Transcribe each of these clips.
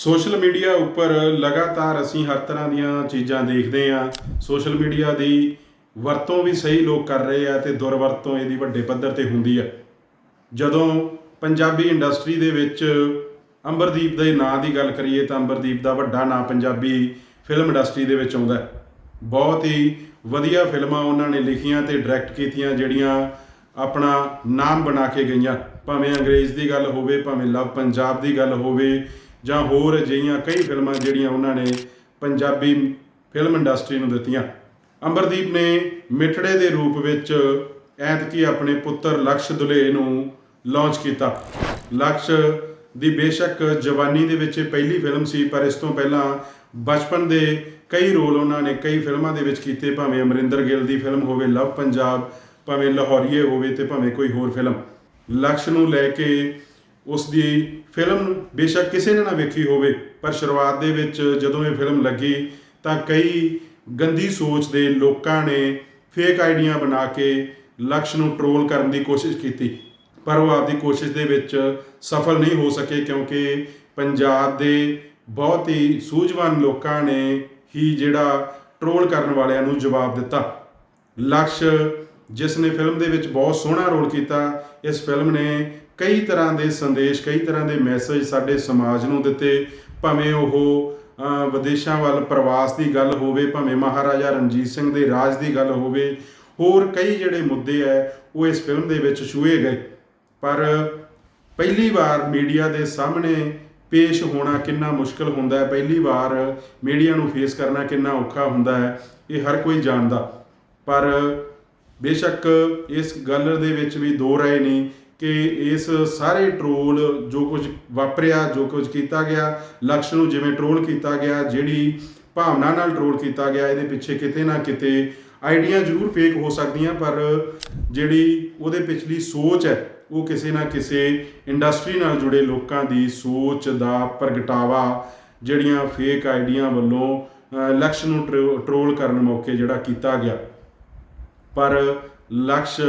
Social media ਉੱਪਰ ਲਗਾਤਾਰ ਅਸੀਂ ਹਰ ਤਰ੍ਹਾਂ ਦੀਆਂ ਚੀਜ਼ਾਂ ਦੇਖਦੇ ਹਾਂ। ਸੋਸ਼ਲ ਮੀਡੀਆ ਦੀ ਵਰਤੋਂ ਵੀ ਸਹੀ ਲੋਕ ਕਰ ਰਹੇ ਆ ਤੇ ਦੁਰਵਰਤੋਂ ਇਹਦੀ ਵੱਡੇ ਪੱਧਰ ਤੇ ਹੁੰਦੀ ਹੈ ਜਦੋਂ ਪੰਜਾਬੀ ਇੰਡਸਟਰੀ ਦੇ ਵਿੱਚ ਅੰਬਰਦੀਪ ਦੇ ਨਾਂ ਦੀ ਗੱਲ ਕਰੀਏ ਤਾਂ ਅੰਬਰਦੀਪ ਦਾ ਵੱਡਾ ਨਾਂ ਪੰਜਾਬੀ ਫਿਲਮ ਇੰਡਸਟਰੀ ਦੇ ਵਿੱਚ ਆਉਂਦਾ ਬਹੁਤ ਹੀ ਵਧੀਆ ਫਿਲਮਾਂ ਉਹਨਾਂ ਨੇ ਲਿਖੀਆਂ ਤੇ ਡਾਇਰੈਕਟ ਕੀਤੀਆਂ ਜਿਹੜੀਆਂ ਆਪਣਾ ਨਾਮ ਬਣਾ ਕੇ ਗਈਆਂ। ਭਾਵੇਂ ਅੰਗਰੇਜ਼ ਦੀ ਗੱਲ ਹੋਵੇ, ਭਾਵੇਂ ਲਵ ਪੰਜਾਬ ਦੀ ਗੱਲ ਹੋਵੇ ਜਾਂ ਹੋਰ ਅਜਿਹੀਆਂ ਕਈ ਫਿਲਮਾਂ ਜਿਹੜੀਆਂ ਉਹਨਾਂ ਨੇ ਪੰਜਾਬੀ ਫਿਲਮ ਇੰਡਸਟਰੀ ਨੂੰ ਦਿੱਤੀਆਂ। ਅੰਬਰਦੀਪ ਨੇ ਮਿੱਠੜੇ ਦੇ ਰੂਪ ਵਿੱਚ ਐਤਕੀ ਆਪਣੇ ਪੁੱਤਰ ਲਕਸ਼ ਦੁਲੇ ਨੂੰ ਲਾਂਚ ਕੀਤਾ। ਲਕਸ਼ ਦੀ ਬੇਸ਼ੱਕ ਜਵਾਨੀ ਦੇ ਵਿੱਚ ਪਹਿਲੀ ਫਿਲਮ ਸੀ, ਪਰ ਇਸ ਤੋਂ ਪਹਿਲਾਂ ਬਚਪਨ ਦੇ ਕਈ ਰੋਲ ਉਹਨਾਂ ਨੇ ਕਈ ਫਿਲਮਾਂ ਦੇ ਵਿੱਚ ਕੀਤੇ, ਭਾਵੇਂ ਅਮਰਿੰਦਰ ਗਿੱਲ ਦੀ ਫਿਲਮ ਹੋਵੇ, ਲਵ ਪੰਜਾਬ, ਭਾਵੇਂ ਲਾਹੌਰੀਏ ਹੋਵੇ ਤੇ ਭਾਵੇਂ ਕੋਈ ਹੋਰ ਫਿਲਮ ਲਕਸ਼ ਨੂੰ ਲੈ ਕੇ ਉਸ ਦੀ ਫਿਲਮ ਬੇਸ਼ੱਕ ਕਿਸੇ ਨੇ ਨਾ ਵੇਖੀ ਹੋਵੇ, ਪਰ ਸ਼ੁਰੂਆਤ ਦੇ ਵਿੱਚ ਜਦੋਂ ਇਹ ਫਿਲਮ ਲੱਗੀ, ਤਾਂ ਕਈ ਗੰਦੀ ਸੋਚ ਦੇ ਲੋਕਾਂ ਨੇ ਫੇਕ ਆਈਡੀਆਂ ਬਣਾ ਕੇ ਲਕਸ਼ ਨੂੰ ਟ੍ਰੋਲ ਕਰਨ ਦੀ ਕੋਸ਼ਿਸ਼ ਕੀਤੀ। ਪਰ ਉਹ ਆਪਦੀ ਕੋਸ਼ਿਸ਼ ਦੇ ਵਿੱਚ ਸਫਲ ਨਹੀਂ ਹੋ ਸਕੇ, ਕਿਉਂਕਿ ਪੰਜਾਬ ਦੇ ਬਹੁਤ ਹੀ ਸੂਝਵਾਨ ਲੋਕਾਂ ਨੇ ਹੀ ਜਿਹੜਾ ਟ੍ਰੋਲ ਕਰਨ ਵਾਲਿਆਂ ਨੂੰ ਜਵਾਬ ਦਿੱਤਾ। ਲਕਸ਼ ਜਿਸ ਨੇ ਫਿਲਮ ਦੇ ਵਿੱਚ ਬਹੁਤ ਸੋਹਣਾ ਰੋਲ ਕੀਤਾ, ਇਸ ਫਿਲਮ ਨੇ ਕਈ ਤਰ੍ਹਾਂ ਦੇ ਸੰਦੇਸ਼, ਕਈ ਤਰ੍ਹਾਂ ਦੇ ਮੈਸੇਜ ਸਾਡੇ ਸਮਾਜ ਨੂੰ ਦਿੱਤੇ, ਭਾਵੇਂ ਉਹ ਵਿਦੇਸ਼ਾਂ ਵੱਲ ਪ੍ਰਵਾਸ ਦੀ ਗੱਲ ਹੋਵੇ, ਭਾਵੇਂ ਮਹਾਰਾਜਾ ਰਣਜੀਤ ਸਿੰਘ ਦੇ ਰਾਜ ਦੀ ਗੱਲ ਹੋਵੇ, ਹੋਰ ਕਈ ਜਿਹੜੇ ਮੁੱਦੇ ਐ, ਉਹ ਇਸ ਫਿਲਮ ਦੇ ਵਿੱਚ ਛੂਏ ਗਏ। ਪਰ ਪਹਿਲੀ ਵਾਰ ਮੀਡੀਆ ਦੇ ਸਾਹਮਣੇ ਪੇਸ਼ ਹੋਣਾ ਕਿੰਨਾ ਮੁਸ਼ਕਲ ਹੁੰਦਾ ਹੈ ਪਹਿਲੀ ਵਾਰ ਮੀਡੀਆ ਨੂੰ ਫੇਸ ਕਰਨਾ ਕਿੰਨਾ ਔਖਾ ਹੁੰਦਾ ਹੈ ਇਹ ਹਰ ਕੋਈ ਜਾਣਦਾ। ਪਰ ਬੇਸ਼ੱਕ ਇਸ ਗੱਲ ਦੇ ਵਿੱਚ ਵੀ ਦੋ ਰਾਏ ਨੇ ਕਿ ਇਸ ਸਾਰੇ ਟ੍ਰੋਲ ਜੋ ਕੁਝ ਵਾਪਰਿਆ, ਜੋ ਕੁਝ ਕੀਤਾ ਗਿਆ ਲਕਸ਼ ਨੂੰ ਜਿਵੇਂ ਟ੍ਰੋਲ ਕੀਤਾ ਗਿਆ, ਜਿਹੜੀ ਭਾਵਨਾ ਨਾਲ ਟ੍ਰੋਲ ਕੀਤਾ ਗਿਆ, ਇਹਦੇ ਪਿੱਛੇ ਕਿਤੇ ਨਾ ਕਿਤੇ ਆਈਡੀਆਂ ਜ਼ਰੂਰ ਫੇਕ ਹੋ ਸਕਦੀਆਂ, ਪਰ ਜਿਹੜੀ ਉਹਦੇ ਪਿਛਲੀ ਸੋਚ ਹੈ, ਉਹ ਕਿਸੇ ਨਾ ਕਿਸੇ ਇੰਡਸਟਰੀ ਨਾਲ ਜੁੜੇ ਲੋਕਾਂ ਦੀ ਸੋਚ ਦਾ ਪ੍ਰਗਟਾਵਾ, ਜਿਹੜੀਆਂ ਫੇਕ ਆਈਡੀਆਂ ਵੱਲੋਂ ਲਕਸ਼ ਨੂੰ ਟ੍ਰੋ- ਟ੍ਰੋਲ ਕਰਨ ਮੌਕੇ ਜਿਹੜਾ ਕੀਤਾ ਗਿਆ। ਪਰ ਲਕਸ਼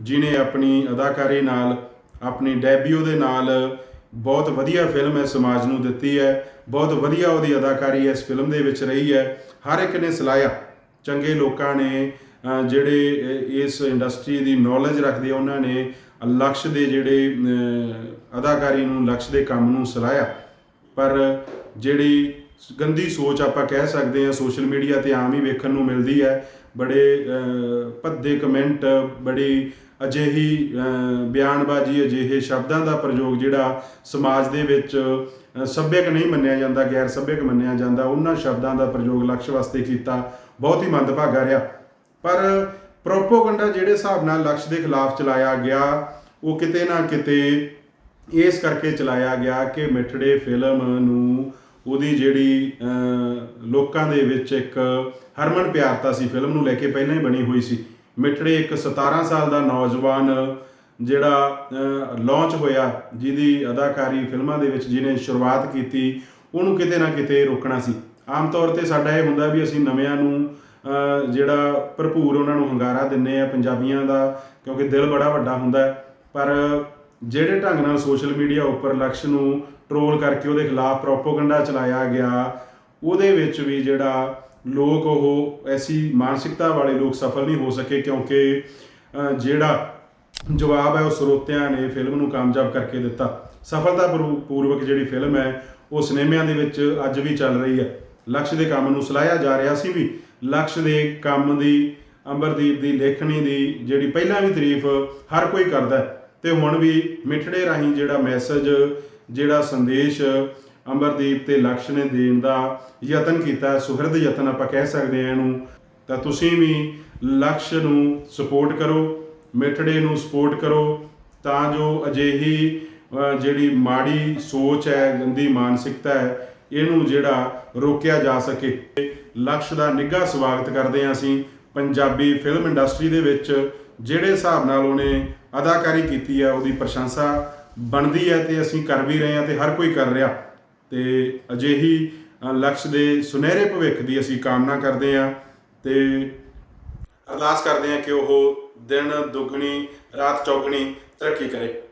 ਜਿਨੇ ਆਪਣੀ ਅਦਾਕਾਰੀ ਨਾਲ ਆਪਣੀ ਡੈਬਿਊ ਦੇ ਨਾਲ ਬਹੁਤ ਵਧੀਆ ਫਿਲਮ ਇਸ ਸਮਾਜ ਨੂੰ ਦਿੱਤੀ ਹੈ। ਬਹੁਤ ਵਧੀਆ ਉਹਦੀ ਅਦਾਕਾਰੀ ਇਸ ਫਿਲਮ ਦੇ ਵਿੱਚ ਰਹੀ ਹੈ। ਹਰ ਇੱਕ ਨੇ ਸਲਾਹਿਆ। ਚੰਗੇ ਲੋਕਾਂ ਨੇ ਜਿਹੜੇ ਇਸ ਇੰਡਸਟਰੀ ਦੀ ਨੌਲੇਜ ਰੱਖਦੇ ਆ, ਉਹਨਾਂ ਨੇ ਲਕਸ਼ ਦੇ ਜਿਹੜੇ ਅਦਾਕਾਰੀ ਨੂੰ ਲਕਸ਼ ਦੇ ਕੰਮ ਨੂੰ ਸਲਾਹਿਆ। ਪਰ ਜਿਹੜੀ ਗੰਦੀ ਸੋਚ ਆਪਾਂ ਕਹਿ ਸਕਦੇ ਹਾਂ, ਸੋਸ਼ਲ ਮੀਡੀਆ ਤੇ ਆਮ ਹੀ ਵੇਖਣ ਨੂੰ ਮਿਲਦੀ ਹੈ। ਬੜੇ ਭੱਦੇ ਕਮੈਂਟ, ਬੜੀ ਅਜਿਹੀ ਬਿਆਨਬਾਜ਼ੀ, ਅਜਿਹੇ ਸ਼ਬਦਾਂ ਦਾ ਪ੍ਰਯੋਗ ਜਿਹੜਾ ਸਮਾਜ ਦੇ ਵਿੱਚ ਸੱਭਿਅਕ ਨਹੀਂ ਮੰਨਿਆ ਜਾਂਦਾ, ਗੈਰ ਸੱਭਿਅਕ ਮੰਨਿਆ ਜਾਂਦਾ, ਉਹਨਾਂ ਸ਼ਬਦਾਂ ਦਾ ਪ੍ਰਯੋਗ ਲਕਸ਼ ਵਾਸਤੇ ਕੀਤਾ, ਬਹੁਤ ਹੀ ਮੰਦਭਾਗਾ ਰਿਹਾ। ਪਰ ਪ੍ਰੋਪੋਗੰਡਾ ਜਿਹੜੇ ਹਿਸਾਬ ਨਾਲ ਲਕਸ਼ ਦੇ ਖਿਲਾਫ ਚਲਾਇਆ ਗਿਆ, ਉਹ ਕਿਤੇ ਨਾ ਕਿਤੇ ਇਸ ਕਰਕੇ ਚਲਾਇਆ ਗਿਆ ਕਿ ਮਿੱਠੜੇ ਫਿਲਮ ਨੂੰ ਉਹਦੀ ਜਿਹੜੀ ਲੋਕਾਂ ਦੇ ਵਿੱਚ ਇੱਕ ਹਰਮਨ ਪਿਆਰਤਾ ਸੀ, ਫਿਲਮ ਨੂੰ ਲੈ ਕੇ ਪਹਿਲਾਂ ਹੀ ਬਣੀ ਹੋਈ ਸੀ। ਮਿੱਠੜੇ ਇੱਕ 17 ਸਾਲ ਦਾ ਨੌਜਵਾਨ, ਜਿਹੜਾ ਲਾਂਚ ਹੋਇਆ, ਜਿਹਦੀ ਅਦਾਕਾਰੀ ਫਿਲਮਾਂ ਦੇ ਵਿੱਚ ਜਿਹਨੇ ਸ਼ੁਰੂਆਤ ਕੀਤੀ, ਉਹਨੂੰ ਕਿਤੇ ਨਾ ਕਿਤੇ ਰੋਕਣਾ ਸੀ। ਆਮ ਤੌਰ ਤੇ ਸਾਡਾ ਇਹ ਹੁੰਦਾ ਵੀ ਅਸੀਂ ਨਵਿਆਂ ਨੂੰ ਜਿਹੜਾ ਭਰਪੂਰ ਉਹਨਾਂ ਨੂੰ ਹੰਗਾਰਾ ਦਿੰਨੇ ਆ ਪੰਜਾਬੀਆਂ ਦਾ, ਕਿਉਂਕਿ ਦਿਲ ਬੜਾ ਵੱਡਾ ਹੁੰਦਾ ਪਰ ਜਿਹੜੇ ਢੰਗ ਨਾਲ ਸੋਸ਼ਲ ਮੀਡੀਆ ਉੱਪਰ ਲਕਸ਼ ਨੂੰ ਟਰੋਲ ਕਰਕੇ ਉਹਦੇ ਖਿਲਾਫ ਪ੍ਰੋਪੋਗੰਡਾ ਚਲਾਇਆ ਗਿਆ, ਉਹਦੇ ਵਿੱਚ ਵੀ ਜਿਹੜਾ ਲੋਕ ਉਹ ਐਸੀ ਮਾਨਸਿਕਤਾ ਵਾਲੇ ਲੋਕ ਸਫਲ ਨਹੀਂ ਹੋ ਸਕੇ ਕਿਉਂਕਿ ਜਿਹੜਾ ਜਵਾਬ ਹੈ ਉਹ ਸਰੋਤਿਆਂ ਨੇ ਫਿਲਮ ਨੂੰ ਕਾਮਯਾਬ ਕਰਕੇ ਦਿੱਤਾ। ਸਫਲਤਾ ਪੂਰਵ- ਪੂਰਵਕ ਜਿਹੜੀ ਫਿਲਮ ਹੈ, ਉਹ ਸਿਨੇਮਿਆਂ ਦੇ ਵਿੱਚ ਅੱਜ ਵੀ ਚੱਲ ਰਹੀ ਹੈ। ਲਕਸ਼ ਦੇ ਕੰਮ ਨੂੰ ਸਲਾਹਿਆ ਜਾ ਰਿਹਾ ਸੀ ਵੀ ਲਕਸ਼ ਦੇ ਕੰਮ ਦੀ ਅੰਬਰਦੀਪ ਦੀ, ਲੇਖਣੀ ਦੀ ਜਿਹੜੀ ਪਹਿਲਾਂ ਵੀ ਤਾਰੀਫ ਹਰ ਕੋਈ ਕਰਦਾ ਹੈ। ਤੇ ਹੁਣ ਵੀ ਮਿੱਠੜੇ ਰਾਹੀਂ ਜਿਹੜਾ ਮੈਸੇਜ ਜਿਹੜਾ ਸੰਦੇਸ਼ ਅੰਬਰਦੀਪ ਤੇ ਲਕਸ਼ ਨੇ ਦੇਣ ਦਾ ਯਤਨ ਕੀਤਾ ਹੈ, ਸੁਹਿਰਦ ਯਤਨ ਆਪਾਂ ਕਹਿ ਸਕਦੇ ਹਾਂ ਇਹਨੂੰ ਤਾਂ ਤੁਸੀਂ ਵੀ ਲਕਸ਼ ਨੂੰ ਸਪੋਰਟ ਕਰੋ ਮਿੱਠੜੇ ਨੂੰ ਸਪੋਰਟ ਕਰੋ ਤਾਂ ਜੋ ਅਜਿਹੀ ਜਿਹੜੀ ਮਾੜੀ ਸੋਚ ਹੈ ਗੰਦੀ ਮਾਨਸਿਕਤਾ ਹੈ ਇਹਨੂੰ ਜਿਹੜਾ ਰੋਕਿਆ ਜਾ ਸਕੇ। ਲਕਸ਼ ਦਾ ਨਿੱਘਾ ਸਵਾਗਤ ਕਰਦੇ ਹਾਂ ਅਸੀਂ ਪੰਜਾਬੀ ਫਿਲਮ ਇੰਡਸਟਰੀ ਦੇ ਵਿੱਚ ਜਿਹੜੇ ਹਿਸਾਬ ਨਾਲ ਉਹਨੇ ਅਦਾਕਾਰੀ ਕੀਤੀ ਹੈ ਉਹਦੀ ਪ੍ਰਸ਼ੰਸਾ ਬਣਦੀ ਹੈ ਤੇ ਅਸੀਂ ਕਰ ਵੀ ਰਹੇ ਹਾਂ ਤੇ ਹਰ ਕੋਈ ਕਰ ਰਿਹਾ। ਤੇ ਅਜਿਹੀ ਲਕਸ਼ ਦੇ ਸੁਨਹਿਰੇ ਭਵਿੱਖ ਦੀ ਅਸੀਂ ਕਾਮਨਾ ਕਰਦੇ ਹਾਂ ਤੇ ਅਰਦਾਸ ਕਰਦੇ ਹਾਂ ਕਿ ਉਹ ਦਿਨ ਦੁੱਗਣੀ, ਰਾਤ ਚੌਗਣੀ ਤਰੱਕੀ ਕਰੇ।